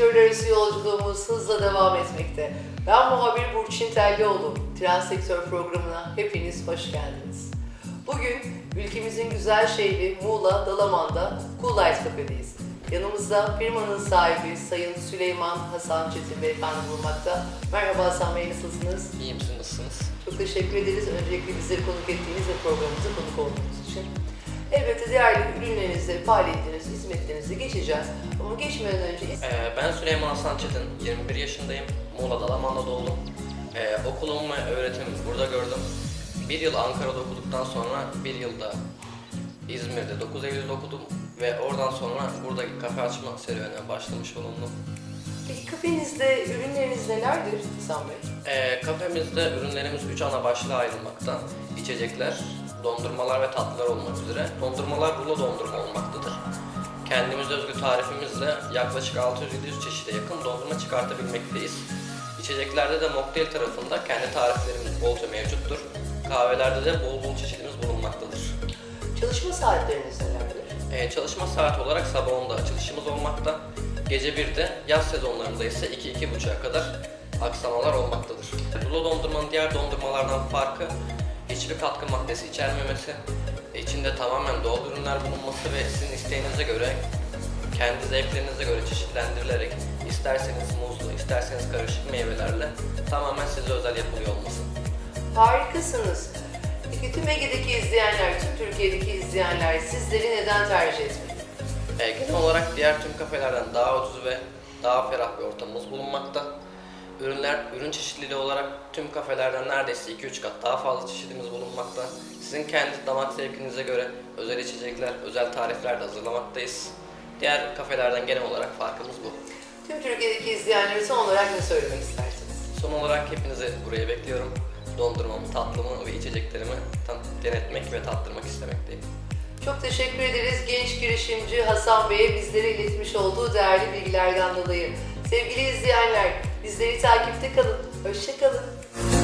sektörler arası yolculuğumuz hızla devam etmekte. Ben muhabir Burçin Tellioğlu. Trend Sektör programına hepiniz hoş geldiniz. Bugün ülkemizin güzel şehri Muğla, Dalaman'da Cool Light Cafe'deyiz. Yanımızda firmanın sahibi Sayın Süleyman Hasan Çetin Beyefendi bulunmakta. Merhaba Hasan Bey, nasılsınız? İyi misiniz, nasılsınız? Çok teşekkür ederiz öncelikle bizleri konuk ettiğiniz ve programımıza konuk olduğunuz için. Elbette değerli ürünlerinizi, faaliyetlerinizi, hizmetlerinizi geçeceğiz. Ama geçmeden önce Ee, ben Süleyman Hasan Çetin, 21 yaşındayım. Muğla Dalaman'da doğdum. Ee, okulumu ve öğretimimi burada gördüm. Bir yıl Ankara'da okuduktan sonra bir yılda İzmir'de 9 Eylül'de okudum ve oradan sonra buradaki kafe açma serüvenine başlamış bulundum. Peki kafenizde ürünleriniz nelerdir Hasan Bey? Ee, kafemizde ürünlerimiz 3 ana başlığa ayrılmakta. İçecekler, dondurmalar ve tatlılar olmak üzere. Dondurmalar rulo dondurma olmaktadır. Kendimize özgü tarifimizle yaklaşık 600-700 çeşide yakın dondurma çıkartabilmekteyiz. İçeceklerde de mocktail tarafında kendi tariflerimiz bolca mevcuttur. Kahvelerde de bol bol çeşidimiz bulunmaktadır. Çalışma saatleriniz nelerdir? Ee, çalışma saati olarak sabah 10'da açılışımız olmakta. Gece 1'de, yaz sezonlarında ise 2-2.30'a kadar aksamalar olmaktadır. Rulo dondurmanın diğer dondurmalardan farkı hiçbir katkı maddesi içermemesi, içinde tamamen doğal ürünler bulunması ve sizin isteğinize göre, kendi zevklerinize göre çeşitlendirilerek isterseniz muzlu, isterseniz karışık meyvelerle tamamen size özel yapılıyor olması. Harikasınız. Peki tüm Ege'deki izleyenler, tüm Türkiye'deki izleyenler sizleri neden tercih etmeli? E, genel olarak diğer tüm kafelerden daha ucuz ve daha ferah bir ortamımız bulunmakta. Ürünler, ürün çeşitliliği olarak tüm kafelerden neredeyse 2-3 kat daha fazla çeşidimiz bulunmakta. Sizin kendi damak zevkinize göre özel içecekler, özel tarifler de hazırlamaktayız. Diğer kafelerden genel olarak farkımız bu. Tüm Türkiye'deki izleyenlere son olarak ne söylemek istersiniz? Son olarak hepinizi buraya bekliyorum. Dondurmamı, tatlımı ve içeceklerimi denetmek ve tattırmak istemekteyim. Çok teşekkür ederiz genç girişimci Hasan Bey'e bizlere iletmiş olduğu değerli bilgilerden dolayı. Sevgili izleyenler, bizleri takipte kalın. Hoşça kalın.